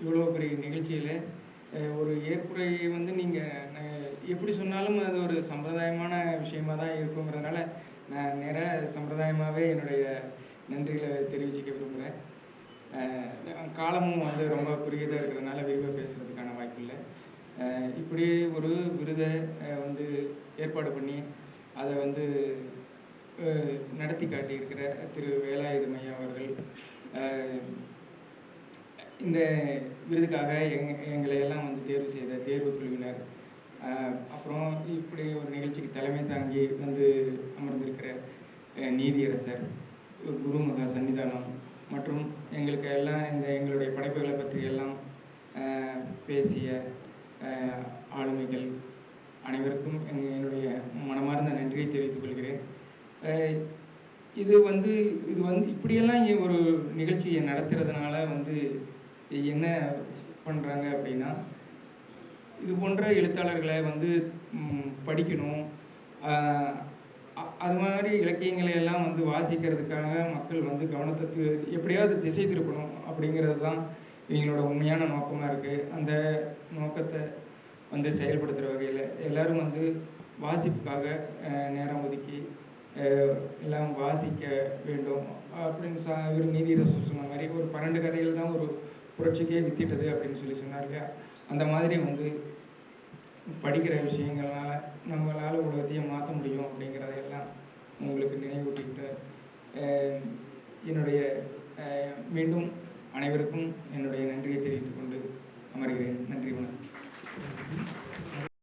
இவ்வளோ பெரிய நிகழ்ச்சியில் ஒரு ஏற்புரையை வந்து நீங்கள் எப்படி சொன்னாலும் அது ஒரு சம்பிரதாயமான விஷயமா தான் இருக்குங்கிறதுனால நான் நேராக சம்பிரதாயமாகவே என்னுடைய நன்றிகளை தெரிவிச்சுக்க விரும்புகிறேன் காலமும் வந்து ரொம்ப குறுகியதாக இருக்கிறதுனால விரிவாக பேசுகிறதுக்கான வாய்ப்பு இல்லை. இப்படி ஒரு விருதை வந்து ஏற்பாடு பண்ணி அதை வந்து நடத்தி காட்டியிருக்கிற திரு வேலாயுதமையா அவர்கள் இந்த விருதுக்காக எங் எங்களை எல்லாம் வந்து தேர்வு செய்த தேர்வு குழுவினர் அப்புறம் இப்படி ஒரு நிகழ்ச்சிக்கு தலைமை தாங்கி வந்து அமர்ந்திருக்கிற நீதியரசர் குருமகா சன்னிதானம் மற்றும் எங்களுக்கு எல்லாம் இந்த எங்களுடைய படைப்புகளை பற்றி எல்லாம் பேசிய ஆளுமைகள் அனைவருக்கும் என்னுடைய மனமார்ந்த நன்றியை தெரிவித்துக் கொள்கிறேன். இது வந்து இது வந்து இப்படியெல்லாம் ஒரு நிகழ்ச்சியை நடத்துறதுனால வந்து என்ன பண்ணுறாங்க அப்படின்னா இது போன்ற எழுத்தாளர்களை வந்து படிக்கணும். அது மாதிரி இலக்கியங்களை எல்லாம் வந்து வாசிக்கிறதுக்காக மக்கள் வந்து கவனத்தை எப்படியாவது திசை திருப்பணும் அப்படிங்கிறது தான் இவங்களோட உண்மையான நோக்கமாக இருக்குது அந்த நோக்கத்தை வந்து செயல்படுத்துகிற வகையில் எல்லாரும் வந்து வாசிப்புக்காக நேரம் ஒதுக்கி எல்லாம் வாசிக்க வேண்டும். அப்படின்னு சா இவர் நீதிரசு சொன்ன மாதிரி ஒரு பன்னெண்டு கதைகள் தான் ஒரு புரட்சிக்கே வித்திட்டது அப்படின்னு சொல்லி சொன்னார் அந்த மாதிரி வந்து படிக்கிற விஷயங்களால் நம்மளால் உலகத்தையே மாற்ற முடியும் அப்படிங்கிறத எல்லாம் உங்களுக்கு நினைவூட்டிக்கிட்டு என்னுடைய மீண்டும் அனைவருக்கும் என்னுடைய நன்றியை தெரிவித்துக்கொண்டு